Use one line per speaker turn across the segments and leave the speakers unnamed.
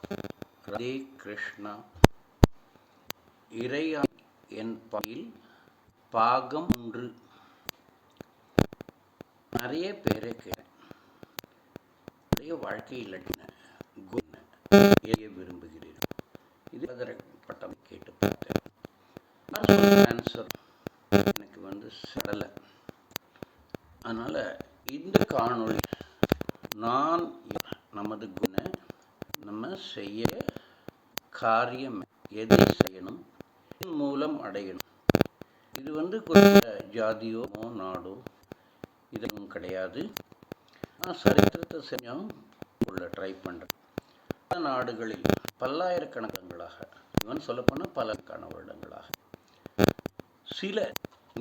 ரதே கிருஷ்ணா. இறையா என் boil பாகம் ஒன்று. நிறைய பேரை கேட்டேன். நிறைய வாழ்க்கையில் குண விரும்புகிறீர்கள் இது பட்டம் கேட்டு பார்த்தேன் ஆன்சர் எனக்கு வந்து சடலை அதனால் இந்த காணொளி நான் நமது குண நம்ம செய்ய காரியம் எதை செய்யணும்? இதன் மூலம் அடையணும்? இது வந்து குறிப்பிட்ட ஜாதியோ நாடோ இதுவும் கிடையாது. நான் சரித்திரத்தை செஞ்சும் உள்ள ட்ரை பண்ணுறேன் பல நாடுகளில் பல்லாயிரக்கணக்கங்களாக இவன் சொல்லப்போனால் பலக்கான வருடங்களாக சில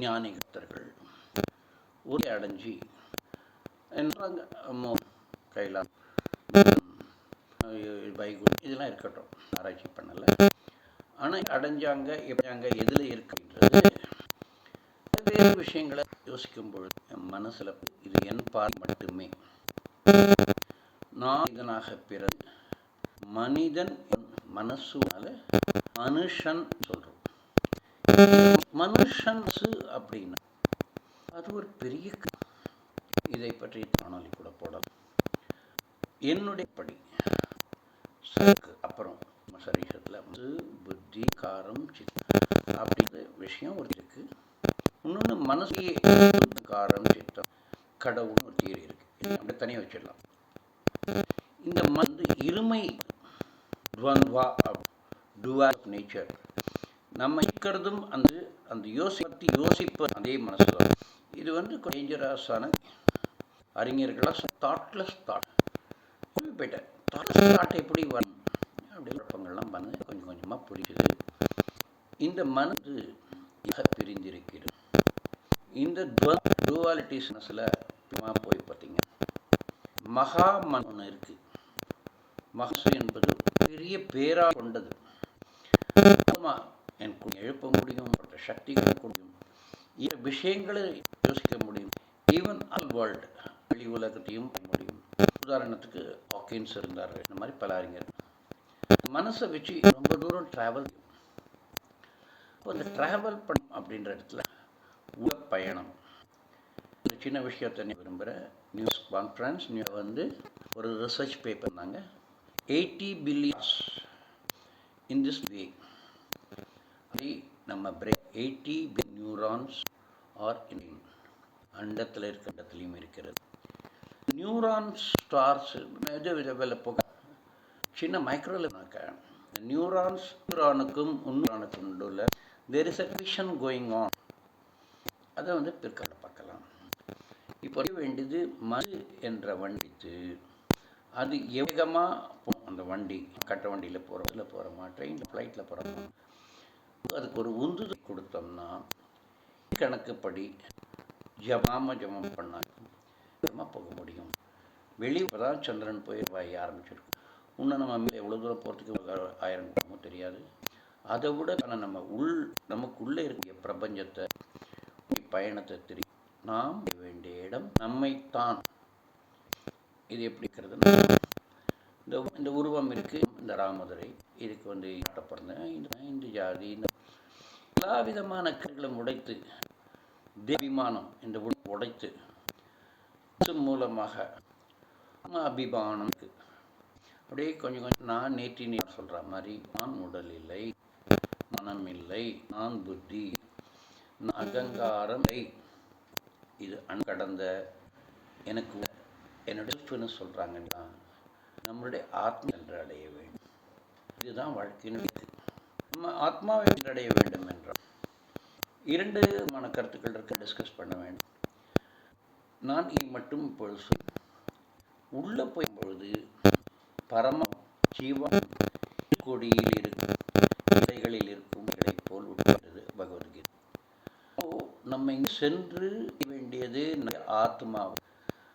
ஞானிகத்தர்கள் உரை அடைஞ்சி என்றாங்க அம்மோ வைகுண் இதெல்லாம் இருக்கட்டும். ஆராய்ச்சி பண்ணலை. ஆனால் அடைஞ்சாங்க எப்படியாங்க எதில் இருக்குன்றது வேறு விஷயங்களை யோசிக்கும் பொழுது என் மனசில் இது என் பார் மட்டுமே. நான் இதனாக பிறகு மனிதன் மனசுனால மனுஷன் சொல்கிறோம் மனுஷன்ஸு அப்படின்னா அது ஒரு பெரிய இதை பற்றி காணொலி கூட போடலாம். என்னுடைய படி சருக்கு அப்புறம் சரீரத்தில் வந்து புத்தி காரம் சித் அப்படிங்கிற விஷயம் ஒரு இருக்கு. இன்னொன்று மனசையே காரம் சித்தம் கடவுள் ஒரு தீரி இருக்கு. அப்படி தனியாக வச்சிடலாம். இந்த மந்து இருமை துவந்த்வா டுவா நேச்சர் நம்ம இருக்கிறதும் அந்த அந்த யோசி பற்றி யோசிப்ப அதே மனசு இது வந்து டேஞ்சரஸான அறிஞர்களாக தாட்லெஸ் தாட் போயிட்டேன் காட்டை எப்படி வரும் அப்படி குழப்பங்கள்லாம் வந்து கொஞ்சம் கொஞ்சமாக புரியுது. இந்த மனது பிரிந்திருக்கிறது இந்த டுவாலிட்டிஸ் மனசில் போய் பார்த்தீங்க. மகா மன் ஒன்று இருக்குது மகசு என்பது பெரிய பேரால் கொண்டது. ஆமாம் எனக்கு எழுப்ப முடியும் மற்ற சக்திகளை முடியும் விஷயங்களை யோசிக்க முடியும். ஈவன் அல் வேர்ல்டு வெளி உலகத்தையும் முடியும். உதாரணத்துக்கு ஹாக்கின்ஸ் இருந்தார் இந்த மாதிரி பல அறிஞர். மனசை வச்சு ரொம்ப தூரம் ட்ராவல் இப்போ இந்த ட்ராவல் பண்ணும் அப்படின்ற இடத்துல உள்ள பயணம். இந்த சின்ன விஷயத்தை நீ விரும்புகிற நியூஸ் கான்ஃபரன்ஸ் நியூ வந்து ஒரு ரிசர்ச் பேப்பர் இருந்தாங்க eighty billions in this way அதை நம்ம break eighty neurons are in அண்டத்தில் இருக்க இடத்துலையும் இருக்கிறது. நியூரான்ஸ் ஸ்டார்ஸ் இது விதவில் போக. சின்ன மைக்ரோலனாக்க நியூரான்ஸ் நியூரானுக்கும் உன்னுரானுக்கும் உள்ள there is a vision going on அதை வந்து பிற்கால பார்க்கலாம். இப்போ வேண்டியது மது என்ற வண்டிக்கு. அது வேகமாக அந்த வண்டி கட்ட வண்டியில் போகிற இதில் போகிறோமா ட்ரெயினில் ஃப்ளைட்டில் போகிறோமா அதுக்கு ஒரு உந்துதல் கொடுத்தோம்னா கணக்குப்படி ஜமாம ஜமம் பண்ணால் போக முடியும். வெளியே தான் சந்திரன் போய் வாய ஆரம்பிச்சிருக்கும். இன்னும் நம்ம எவ்வளோ தூரம் போகிறதுக்கு ஆயிரம் கிலோமோ தெரியாது. அதை விட நம்ம உள் நமக்குள்ளே இருக்கிற பிரபஞ்சத்தை பயணத்தை தெரி நாம் வேண்டிய இடம் நம்மைத்தான். இது எப்படி இருக்கிறதுனா இந்த இந்த உருவம் இருக்குது இந்த ராமதுரை இதுக்கு வந்து பிறந்தேன் இந்த இந்த ஜாதி இந்த எல்லா விதமான கற்களும் உடைத்து தேவிமானம் இந்த உடைத்து மூலமாக அபிமானம் அப்படியே கொஞ்சம் கொஞ்சம் நான் நேற்றி நீ சொல்கிற மாதிரி நான் உடல் இல்லை மனம் இல்லை நான் புத்தி அகங்காரம் இது அன்கடந்த எனக்கு என்னுடைய சொல்கிறாங்கன்னா நம்மளுடைய ஆத்மா என்று அடைய வேண்டும். இதுதான் வாழ்க்கையினுடைய நம்ம ஆத்மாவை அடைய வேண்டும் என்றால் இரண்டு மன கருத்துக்கள் இருக்க டிஸ்கஸ் பண்ண வேண்டும். நான் இது மட்டும் இப்பொழுது உள்ளே போய் பொழுது பரம ஜீவம் கொடியில் இருக்கும் இலைகளில் இருக்கும் இடை போல் உட்கிறது பகவத்கீதை. நம்ம இங்கே சென்று வேண்டியது ஆத்மா.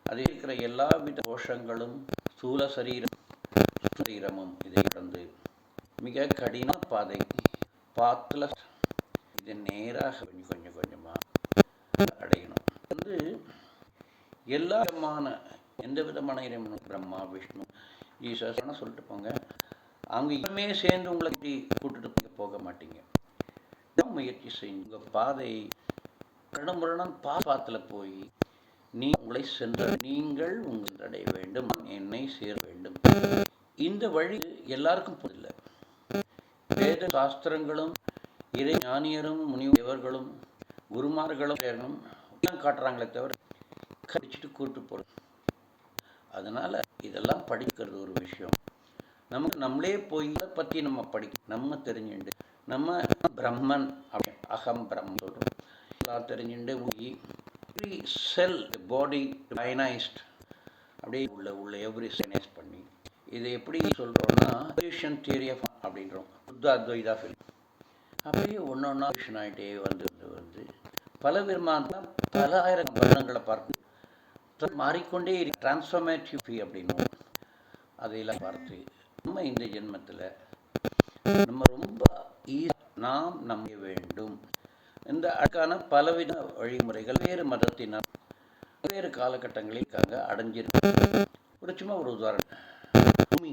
அதில் இருக்கிற எல்லா வித கோஷங்களும் ஸ்தூல சரீரம் சரீரமும் இதை கடந்து மிக கடின பாதை. பாத்தில் இது நேராக கொஞ்சம் கொஞ்சம் கொஞ்சமாக அடையணும். வந்து எல்லா விதமான எந்த விதமான இறைவனும் பிரம்மா விஷ்ணு ஈஸ்வரன் சொல்லிட்டு போங்க. அவங்க எல்லாமே சேர்ந்து உங்களை கூட்டிட்டு போக மாட்டீங்க? முயற்சி செய்யுங்க உங்கள் பாதை கடமுரணம் பாத்தில் போய் நீ உங்களை சென்ற நீங்கள் உங்கள் அடைய வேண்டும் என்னை சேர வேண்டும். இந்த வழி எல்லாருக்கும் புரியல வேத சாஸ்திரங்களும் இறை ஞானியரும் முனிவர்களும் குருமார்களும் எல்லாம் காட்டுறாங்களே தவிர கடிச்சிட்டு கூட்டு போகிறது அதனால் இதெல்லாம் படிக்கிறது ஒரு விஷயம். நமக்கு நம்மளே போய் இதை பற்றி நம்ம படிக்க நம்ம தெரிஞ்சுண்டு நம்ம பிரம்மன் அகம் பிரம்மன் சொல்கிறோம் எல்லாம் தெரிஞ்சுண்டு போய் செல் பாடி டைனைஸ்ட் அப்படியே உள்ள உள்ள எவ்ரி சைனைஸ் பண்ணி இதை எப்படி சொல்கிறோம்னா தியரி ஆஃப் அப்படின்றோம். புத்த அத்வைதா ஃபில் அப்படியே ஒன்று ஒன்றா ஆகிட்டே வந்து வந்து வந்து பல விதமான பல ஆயிரம் வருடங்களை பார்த்து மாறிக்கொண்டே டிரான்ஸ்ஃபர்மேட்டிவ் ஃபீ அப்படின்னு அதையெல்லாம் பார்த்து நம்ம இந்த ஜென்மத்தில் நம்ம ரொம்ப நாம் நம்ப வேண்டும். இந்த அதுக்கான பலவித வழிமுறைகள் வேறு மதத்தினர் வேறு காலகட்டங்களில் இருக்காங்க அடைஞ்சிருக்கு ஒரு சும்மா ஒரு உதாரணம். ரூமி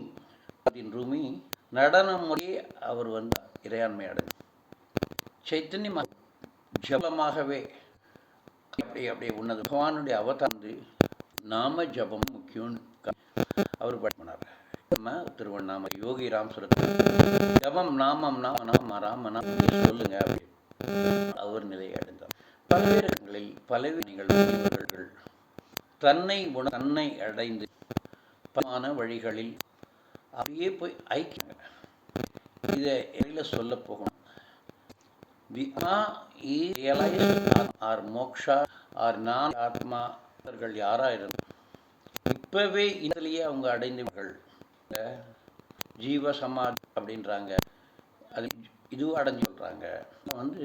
அப்படின்னு ரூமி நடன முறையே அவர் வந்து இறையாண்மை அடைஞ்சு. சைத்தன்ய ஜபமாகவே அப்படி அப்படியே உன்னது பகவானுடைய அவதாந்து நாம ஜபம் முக்கியம்னு அவர் பண்ணார் நம்ம திருவண்ணாமலை யோகி ராம் ஜபம் நாமம் நாம நாம ராம நாம சொல்லுங்க அப்படின்னு அவர் நிலையை அடைந்தார் பல்வேறு பலவேறு நிகழ்வுகள் தன்னை உண தன்னை அடைந்து பலமான வழிகளில் அப்படியே போய் ஐக்கியங்க இதை எதில் சொல்ல போகணும். ஆர் மோக்ஷா ஆர் நான் ஆத்மா பக்தர்கள் யாராக இருந்தார் இப்பவே இதுலேயே அவங்க அடைந்தவர்கள். ஜீவ சமாதி அப்படின்றாங்க. அது இதுவும் அடைஞ்சு சொல்கிறாங்க வந்து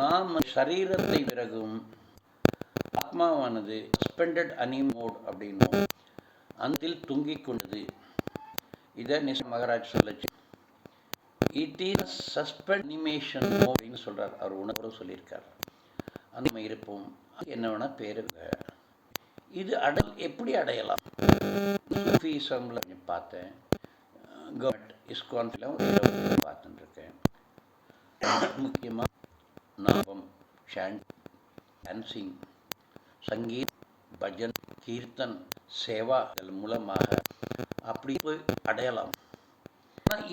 நாம் சரீரத்தை பிறகும் ஆத்மாவானது சஸ்பெண்டட் அனிமோட் அப்படின்னும் அந்தில் தொங்கிக் கொண்டது. இதை நிச மகராஜ் சொல்லச்சு. இட் இஸ் சஸ்பெண்ட் அனிமேஷன் அப்படின்னு சொல்கிறார் அவர் உணர்வு சொல்லியிருக்கார். அந்த இருப்போம். என்ன வேணால் பேரு இது அடல் எப்படி அடையலாம்? சூஃபிசமில் பார்த்தேன். கவர்மெண்ட் இஸ்கான்ஸில் பார்த்துட்டுருக்கேன். முக்கியமாக நாபம் ஷாண்ட் டான்சிங் சங்கீத் பஜன் கீர்த்தன் சேவா மூலமாக அப்படி போய் அடையலாம்.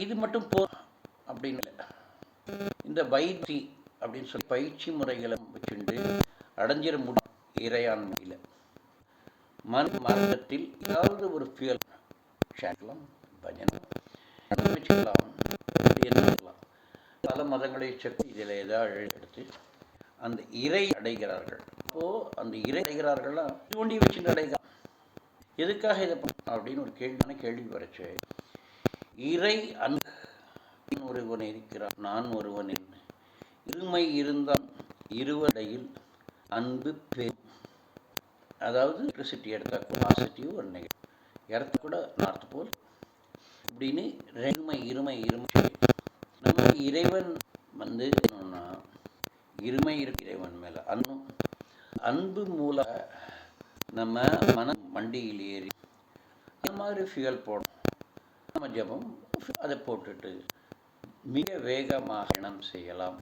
இது மட்டும் போ அப்படின்னு இந்த வைத்தி அப்படின்னு சொல்லி பயிற்சி முறைகளை வச்சுண்டு அடைஞ்சிட முடியும் இறையாண்மையில் மன மார்க்கத்தில் ஏதாவது ஒரு ஃபியல் ஷாட்லாம் பஜனம் வச்சுக்கலாம் பல மதங்களை சேர்த்து இதில் ஏதாவது எடுத்து அந்த இறை அடைகிறார்கள். அப்போது அந்த இறை அடைகிறார்கள்லாம் தூண்டி வச்சு அடைகிறார் எதுக்காக இதை அப்படின்னு ஒரு கேள்வியான கேள்வி வரைச்சு இறை அன் ஒருவன் இருக்கிறான் நான் ஒருவன் இருமை இருந்தான் இருவடையில் அன்பு பெரும் அதாவது எலக்ட்ரிசிட்டி எடுத்தால் பாசிட்டிவ் ஒரு நெகட்டிவ் இடத்து கூட நார்த்து போல் இப்படின்னு ரெண்டுமை இருமை இருமை. நம்ம இறைவன் வந்து என்னன்னா இருமை இருக்கு இறைவன் மேலே. அன்னும் அன்பு மூல நம்ம மன வண்டியில் ஏறி அந்த மாதிரி ஃபியூல் போடணும். நம்ம ஜபம் அதை போட்டுட்டு மிக வேகமாக இனம் செய்யலாம்.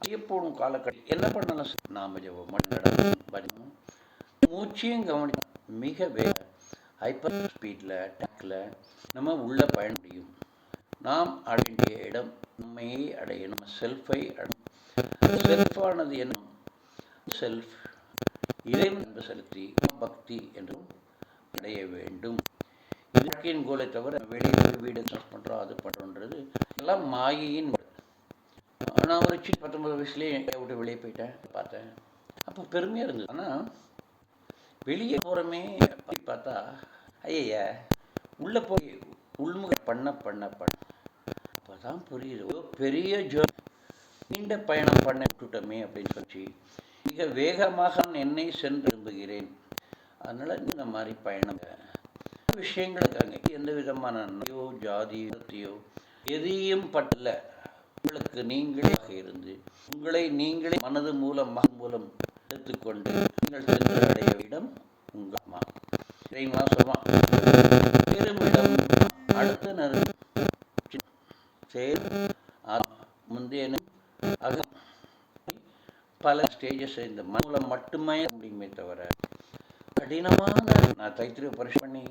ஐயப்போடும் காலக்கட்டம் என்ன பண்ணலாம் நாம ஜபம் மண்டடம் பஜனம் மூச்சையும் கவனிக்கலாம் மிக வேக ஹைப்பர் ஸ்பீடில் டக்கில் நம்ம உள்ள பயண முடியும். நாம் அடைய இடம் நம்மையே அடையணும் செல்ஃபை செல்ஃபானது என்ன? செல்ஃப் இறைவன் அன்பு செலுத்தி பக்தி என்றும் அடைய வேண்டும். வாழ்க்கையின் கோலை தவிர வெளியே வீடு பண்ணுறோம் அது பண்ணுறோன்றது எல்லாம் மாயையின் நான் ஒரு சின்ன பத்தொம்பது வயசுலேயே விட்டு வெளியே போயிட்டேன். பார்த்தேன். அப்போ பெருமையாக இருந்தது. ஆனால் வெளியே போகிறோமே பார்த்தா ஐயா உள்ளே போய் உள்முக பண்ண பண்ண பண்ண. அப்போ தான் புரியுது பெரிய ஜோ நீண்ட பயணம் பண்ண விட்டுட்டோமே அப்படின்னு சொல்லி மிக வேகமாக நான் என்னை சென்று விரும்புகிறேன். அதனால் இந்த மாதிரி பயணம். விஷயங்களுக்காங்க எந்த விதமான நோயோ ஜாதியோ எதையும் பட்டல. உங்களுக்கு நீங்களாக இருந்து உங்களை நீங்களே மனது மூலம் மகன் மூலம் எடுத்துக்கொண்டு நீங்கள் சென்று அடைய இடம் உங்கள் அம்மா. சரிங்களா சொல்லுவான் பெருமிடம் அடுத்த நறும் சேர் முந்தைய பல ஸ்டேஜஸ் இந்த மூலம் மட்டுமே முடியுமே தவிர கடினமான நான் தைத்திரிய பரிசு பண்ணி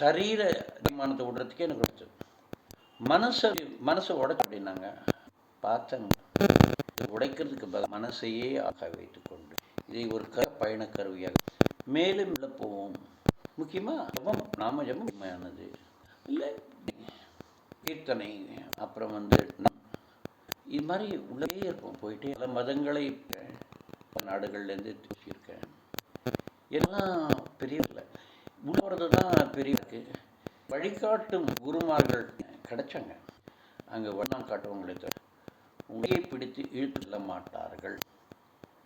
சரீர தீர்மானத்தை விடுறதுக்கே எனக்கு மனசை மனசை உடச்சு அப்படின்னாங்க. பார்த்தேன் உடைக்கிறதுக்கு மனசையே ஆக வைத்துக்கொண்டு இதை ஒரு க பயண கருவியாக மேலும் போவோம் முக்கியமாக ஜபம் நாம ஜபம் உண்மையானது இல்லை கீர்த்தனை அப்புறம் வந்து இது மாதிரி உள்ளே இருக்கும் போயிட்டே பல மதங்களை நாடுகள்லேருந்து பேசியிருக்கேன் எல்லாம் பெரிய இல்லை உள்ளது தான் பெரிய இருக்கு. வழிகாட்டும் குருமார்கள் கிடைச்சாங்க. அங்கே வண்ணம் காட்டுவங்களை தவிர. உங்களை பிடித்து இழுத்து செல்ல மாட்டார்கள்.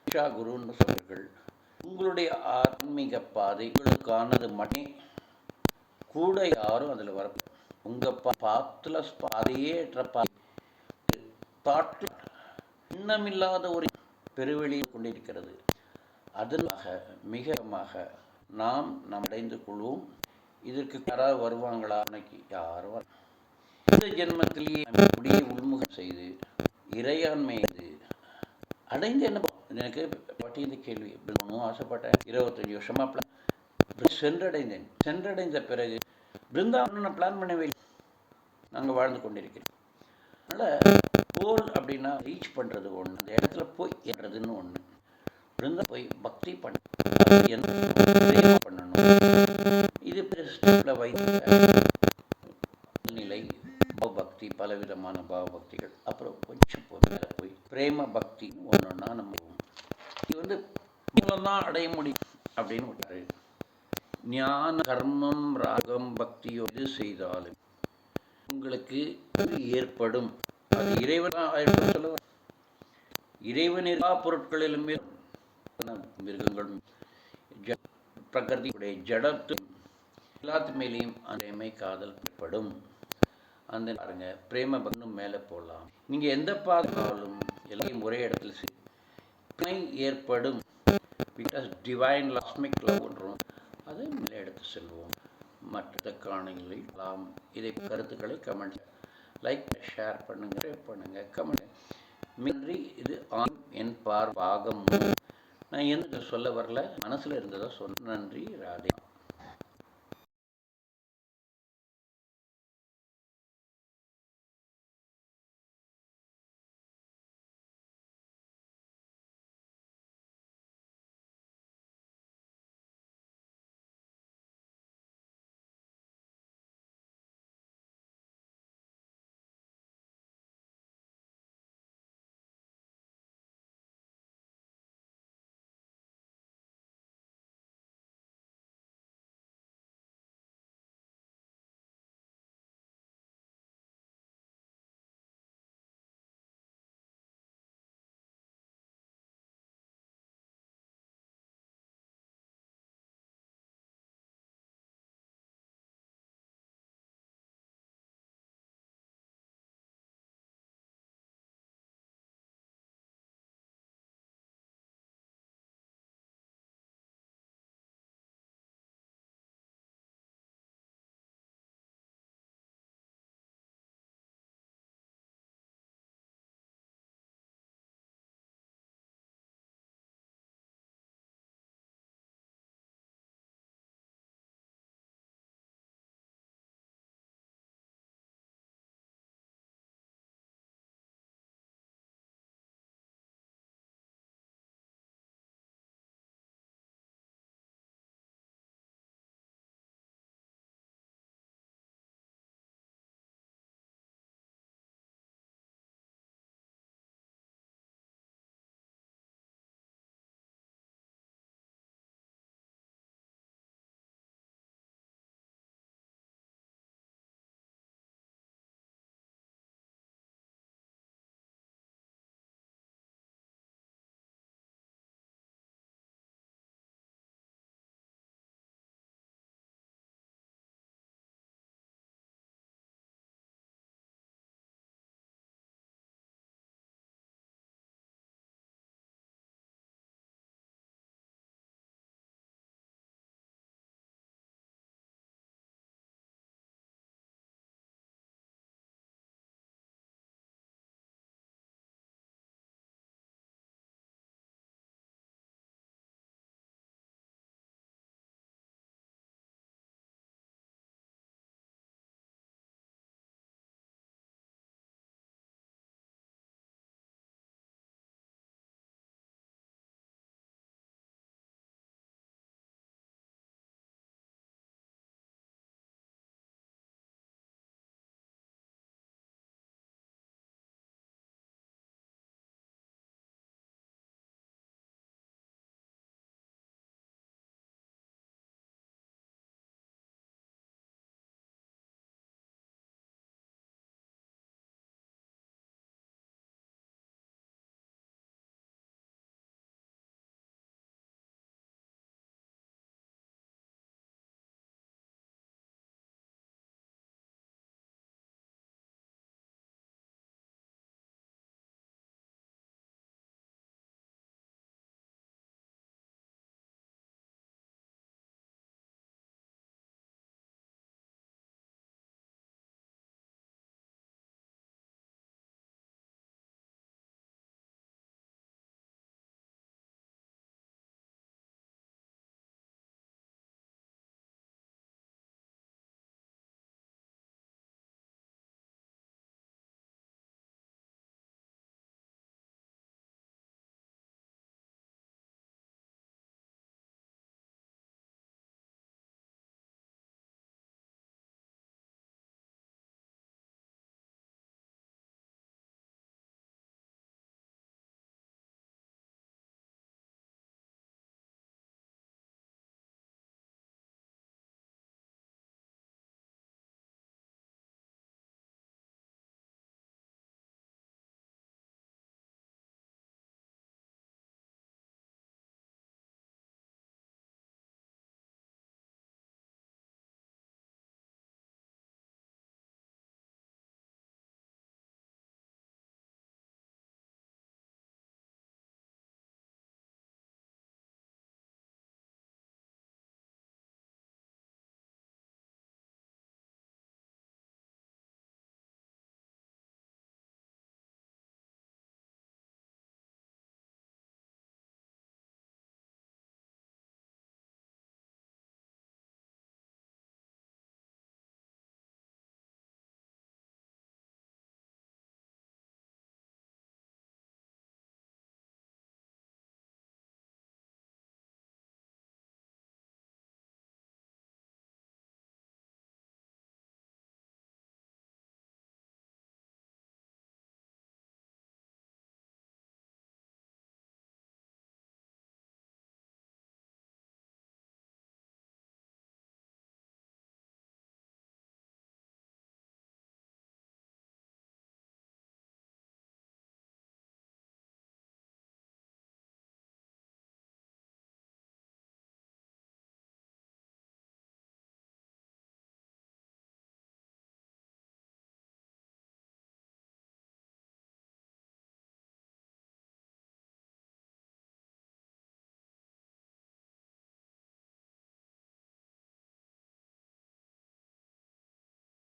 ஈஷா குருன்னு சொல்வர்கள் உங்களுடைய ஆன்மீக பாதை உங்களுக்கானது மட்டுமே. கூட யாரும் அதில் வர உங்கள் பா பாத்துல பாதையே ஏற்ற பாதை. எண்ணமில்லாத ஒரு பெருவெளியில் கொண்டிருக்கிறது. அதனாக மிகமாக நாம் நாம் அடைந்து கொள்வோம். இதற்கு யாராவது வருவாங்களா? அன்னைக்கு யாரும் இந்த ஜென்மத்திலேயே நம்ம உள்முகம் செய்து இறையாண்மை இது. அடைந்து என்ன எனக்கு பட்டி இந்த கேள்வி ஒன்றும் ஆசைப்பட்டேன். இருபத்தஞ்சி வருஷமா பிளான் சென்றடைந்தேன். சென்றடைந்த பிறகு பிருந்தாவனம் நான் பிளான் பண்ணவே இல்லை. நாங்கள் வாழ்ந்து கொண்டிருக்கிறோம். அதனால் கோல் அப்படின்னா ரீச் பண்ணுறது ஒன்று அந்த இடத்துல போய் ஏறதுன்னு ஒன்று பிருந்தா போய் பக்தி பண்ண என்ன பண்ணணும். இது ஸ்டெப்பில் வைத்து நிலை பக்தி பலவிதமான பாவபக்திகள் அப்புறம் கொஞ்சம் போய் மேலே போய் பிரேம பக்தி ஒன்றுன்னா நம்ம இது வந்து தான் அடைய முடியும் அப்படின்னு விட்டாரு ஞான கர்மம் ராகம் பக்தியோ செய்தாலும் உங்களுக்கு ஏற்படும்? அது இறைவன் இறைவன் எல்லா பொருட்களிலுமே மிருகங்களும் பிரகிருதியுடைய ஜடத்து எல்லாத்து மேலேயும் அந்த காதல் ஏற்படும். அந்த பாருங்க பிரேம பக்னும் மேலே போகலாம் நீங்கள் எந்த பார்த்தாலும் எல்லாத்தையும் ஒரே இடத்துல செய். ஏற்படும். பிகாஸ் டிவைன் லாஸ்மிக் லவ் ஒன்றும் அதை மேலே எடுத்து செல்வோம். மற்ற காணிகளில் நாம் இதை கருத்துக்களை கமெண்ட் லைக் ஷேர் பண்ணுங்க பண்ணுங்க கமெண்ட் மின்றி இது ஆண் என் பார் பாகம் நான் என்ன சொல்ல வரல? மனசில் இருந்ததை சொன்ன நன்றி ராதே.